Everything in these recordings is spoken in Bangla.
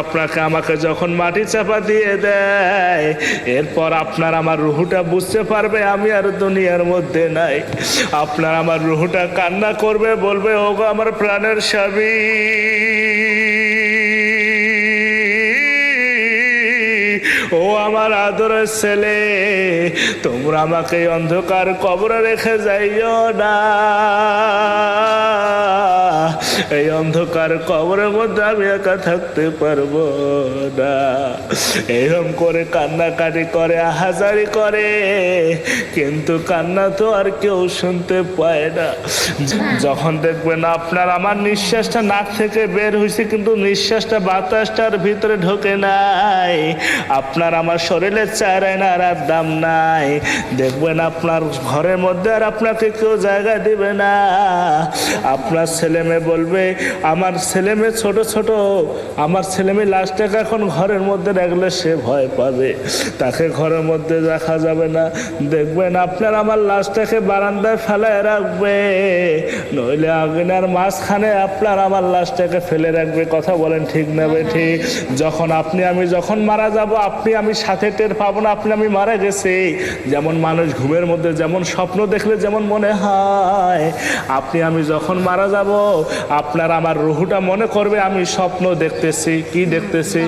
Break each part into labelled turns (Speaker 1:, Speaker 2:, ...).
Speaker 1: আপনাকে আমাকে যখন মাটি চাপা দিয়ে দেয়, এরপর আপনার আমার রুহুটা বুঝতে পারবে, আমি আর দুনিয়ার মধ্যে নাই। আপনার আমার রুহুটা কান্না করবে, বলবে, ওগো, আমার প্রাণের স্বামী। ও আমার আদরের ছেলে, তোমরা আমাকে অন্ধকার কবরে রেখে যাইও না। এই অন্ধকার কবরের মধ্যে আমি একা থাকতে পারব না। এরম করে কান্নাকাটি করে আহাজারি করে, কিন্তু কান্না তো আর কেউ শুনতে পায় না। যখন দেখবেন আপনার আমার নিঃশ্বাসটা নাক থেকে বের হয়েছে কিন্তু নিঃশ্বাসটা বাতাসটার ভিতরে ঢোকে নাই। আপনার আমার শরীরের চারায় না আর দাম নাই। দেখবেন আপনার ঘরের মধ্যে আর আপনাকে কেউ জায়গা দিবে না। আপনার ছেলে মেয়ে বলবে আমার ছেলে মেয়ে ছোট ছোট, আমার ছেলে মেয়ে লাশটাকে এখন ঘরের মধ্যে রাখলে সে ভয় পাবে। তাকে ঘরের মধ্যে রাখা যাবে না। দেখবেন আপনার আমার লাশটাকে বারান্দায় ফেলায় রাখবে। নইলে আগুনের মাঝখানে আপনার আমার লাশটাকে ফেলে রাখবে। কথা বলেন ঠিক না ঠিক? যখন আপনি, আমি যখন মারা যাব, আপনি, আমি সাথে টের পাবো না, আপনি, আমি মারা গেছি। যেমন মানুষ ঘুমের মধ্যে, যেমন স্বপ্ন দেখলে যেমন মনে হয়, আপনি, আমি যখন মারা যাব আপনার আমার রুহুটা মনে করবে, আমি স্বপ্ন দেখতেছি, কি দেখতেছি?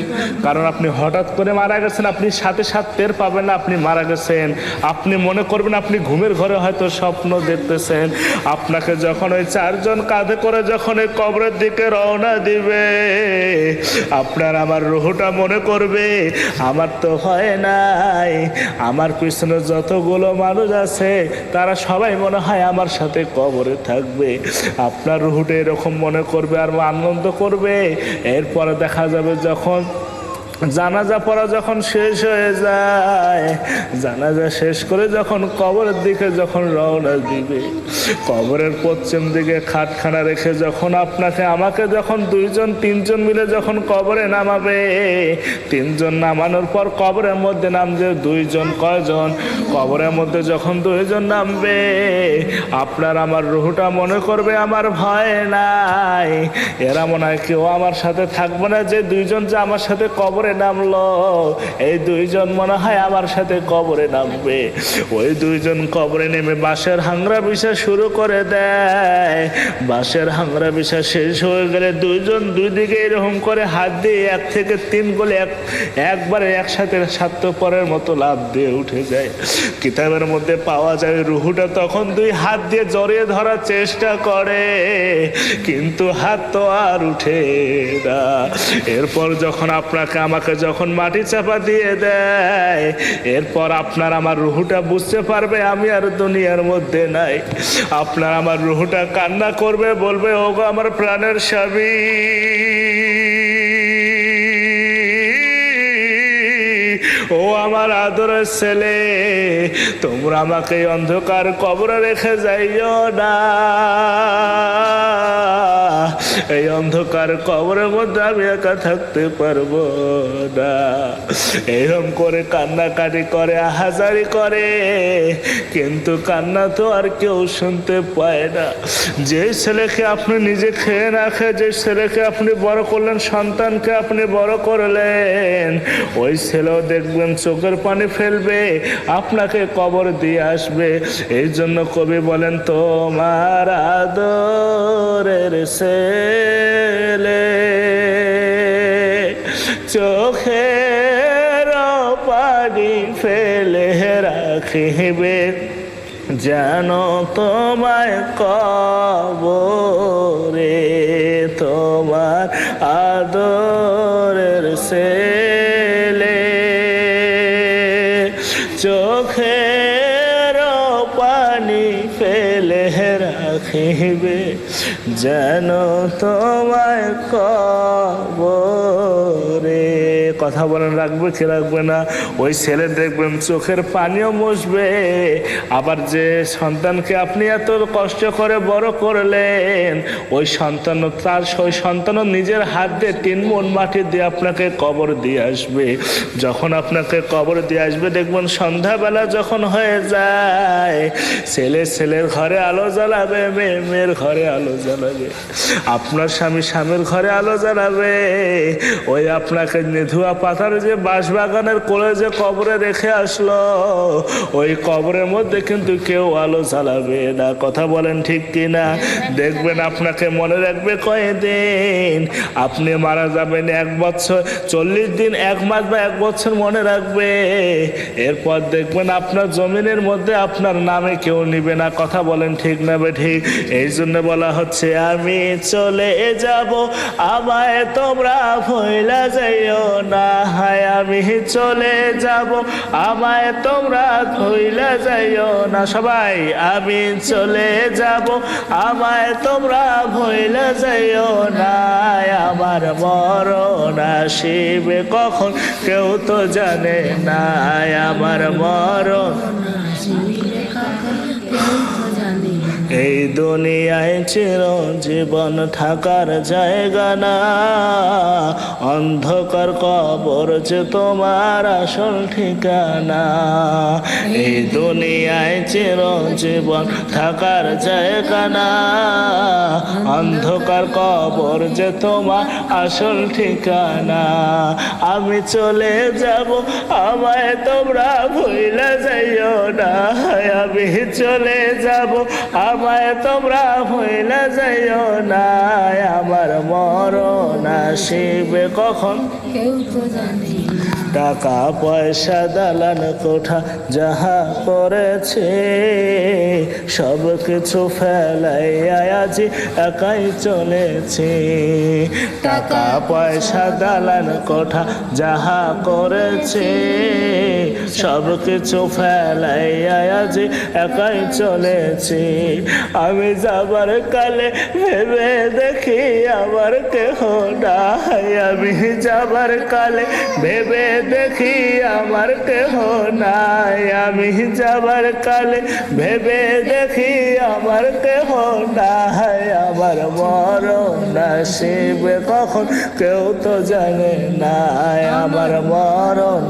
Speaker 1: কারণ আপনি হঠাৎ করে মারা গেছেন, আপনি সাথে সাথে টের পাবেন না, আপনি মারা গেছেন। আপনি মনে করবেন আপনি ঘুমের ঘরে হয়তো স্বপ্ন দেখতেছেন। আপনাকে যখন ওই চারজন কাঁধে করে যখন এই কবরের দিকে রওনা দিবে, আপনার আমার রুহুটা মনে করবে, আমার তো হয় নাই, আমার পিছনে যতগুলো মানুষ আছে, তারা সবাই মনে হয় আমার সাথে কবরে থাকবে। আপনার রুহুটা এরকম মনে করবে আর আনন্দ করবে। এরপরে দেখা যাবে যখন জানাজা পড়া যখন শেষ হয়ে যায়, জানাজা শেষ করে যখন কবরের দিকে যখন রওনা দিবে, কবরের পশ্চিম দিকে খাটখানা রেখে যখন আপনাকে, আমাকে যখন দুইজন, তিনজন মিলে যখন কবরে নামাবে, তিনজন নামানোর পর কবরের মধ্যে নামবে দুইজন, কয়জন? কবরের মধ্যে যখন দুইজন নামবে, আপনার আমার রুহুটা মনে করবে আমার ভয় নাই। এরা মনে হয় কেউ আমার সাথে থাকবে না, যে দুইজন যে আমার সাথে কবরে নামলো। এই দুইজন মনে হয় আমার সাথে কবরে নামবে। ওই দুইজন কবরে নেমে বাঁশের হাংরা বিষা শুরু করে দেয়। বাঁশের হাংরা বিষা শেষ হয়ে গেলে দুইজন দুই দিকে এরকম করে হাত দিয়ে এক থেকে তিন গোলে এক, একবারে একসাথে স্বার্থপরের মতো লাভ দিয়ে উঠে যায়। কিতাবের মধ্যে পাওয়া যায় রুহুটা তখন দুই হাত দিয়ে জড়িয়ে ধরার চেষ্টা করে, কিন্তু হাত তো আর উঠে না। এরপর যখন আপনাকে আমাকে যখন মাটি চাপা দিয়ে দেয়, এরপর আপনার আমার রুহুটা বুঝতে পারবে আমি আর দুনিয়ার মধ্যে নাই। আপনার আমার রুহুটা কান্না করবে, বলবে, ওগো আমার প্রাণের স্বামী। ও আমার আদরের ছেলে, তোমরা আমাকে অন্ধকার কবরে রেখে যাইও না। এই অন্ধকার কবরের মধ্যে আমি একা থাকতে পারব না। এরম করে কান্নাকাটি করে, হাজারি করে। কিন্তু কান্না তো আর কেউ শুনতে পায় না। যে ছেলেকে আপনি নিজে খেয়ে খেয়ে, যে ছেলেকে আপনি বড় করলেন, সন্তানকে আপনি বড় করলেন, ওই ছেলেও দেখবেন চোখের পানি ফেলবে, আপনাকে কবর দিয়ে আসবে। এই জন্য কবি বলেন, তোমার আদরের ছেলে চোখের পানি ফেলে রাখিবে, যেন তোমায় কবরে, তোমার আদরের ছেলে। চোখের পানি ফেলে রাখিবে, যেন তোমায় কবরে কথা বলেন, রাখবে কি রাখবে না? ওই ছেলে দেখবেন চোখের পানিও মুছবে। আবার যে সন্তানকে আপনি এত কষ্ট করে বড় করলেন, ওই সন্তান তার ওই সন্তানও নিজের হাত দিয়ে তিন মন মাটি দিয়ে আপনাকে কবর দিয়ে আসবে। যখন আপনাকে কবর দিয়ে আসবে, দেখবেন সন্ধ্যাবেলা যখন হয়ে যায়, ছেলে ছেলের ঘরে আলো জ্বালাবে, মেয়ে মেয়ের ঘরে আলো জ্বালাবে। আপনার স্বামী স্বামীর ঘরে আলো জ্বালাবে, ওই আপনাকে নেধুয়া পাতার যে বাঁশবাগানের কোলে যে কবরে রেখে আসলো, ওই কবরের মধ্যে কিন্তু কেউ আলো চালাবে না। কথা বলেন ঠিক কিনা? দেখবেন আপনাকে মনে রাখবে কয়েকদিন। আপনি মারা যাবেন এক বছর, চল্লিশ দিন, এক মাস বা এক বছর মনে রাখবে। এরপর দেখবেন আপনার জমিনের মধ্যে আপনার নামে কেউ নিবে না। কথা বলেন ঠিক না বে ঠিক? এই জন্য বলা হচ্ছে, আমি চলে যাব, আমায় তোমরা ভইলা যাইও না। হায়, আমি চলে যাব। আমায় তোমরা ভইলা যাইও না। সবাই, আমি চলে যাব। আমায় তোমরা ভইলা যাইও না। আমার মরণ আসিবে কখন? কেউ তো জানে না। আমার মরণ এই দুনিয়ায় চির জীবন থাকার জায়গা না। অন্ধকার কবর যে তোমার আসল ঠিকানা। এই দুনিয়ায় চির জীবন থাকার জায়গা না। অন্ধকার কবর যে তোমার আসল ঠিকানা। আমি চলে যাব, আমায় তোমরা ভুলে যাইও না। আমি চলে যাব আমায় তোমরা ভুলে যাইও না আমার মরণ আসিবে কখন। টাকা পয়সা দালান কোঠা যাহা করেছে সব কিছু ফেলাই আজি একাই চলেছে টাকা পয়সা দালান কোঠা যাহা করেছে সব কিছু ফেলাই আজি একাই চলেছি। আমি যাবার কালে ভেবে দেখি আমার কেহ নাই। আমি যাবার কালে ভেবে দেখি আমার কেহ নাই। আমি যাবার কালে ভেবে দেখি আমার কেহ নাই। আমার মরণ আসিবে কখন কেউ তো জানে না আমার মরণ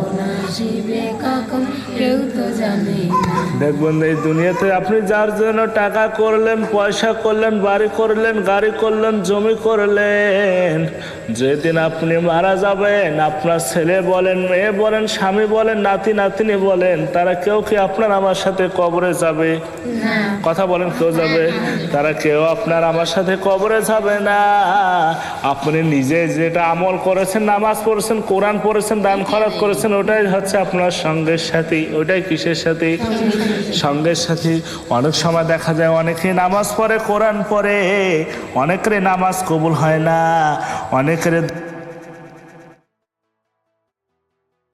Speaker 2: আসিবে কখন কেউ তো জানে
Speaker 1: দেখবেন এই দুনিয়াতে আপনি যার জন্য টাকা করলেন পয়সা করলেন বাড়ি করলেন গাড়ি করলেন জমি করলেন যেদিন আপনি মারা যাবেন আপনার ছেলে বলেন মেয়ে বলেন স্বামী বলেন নাতি নাতিনি বলেন তারা কেউ কি আপনার আমার সাথে কবরে যাবে? কথা বলেন কেউ যাবে? তারা কেউ আপনার আমার সাথে কবরে যাবে না। আপনি নিজে যেটা আমল করেছেন নামাজ পড়েছেন কোরআন পড়েছেন দান খরচ করেছেন ওটাই হচ্ছে আপনার সঙ্গের সাথী। ওটাই কিসের সাথে? সঙ্গের সাথে। অনেক সময় দেখা যায় অনেকে নামাজ পড়ে, কোরআন পড়ে। অনেকের নামাজ কবুল হয় না। অনেকের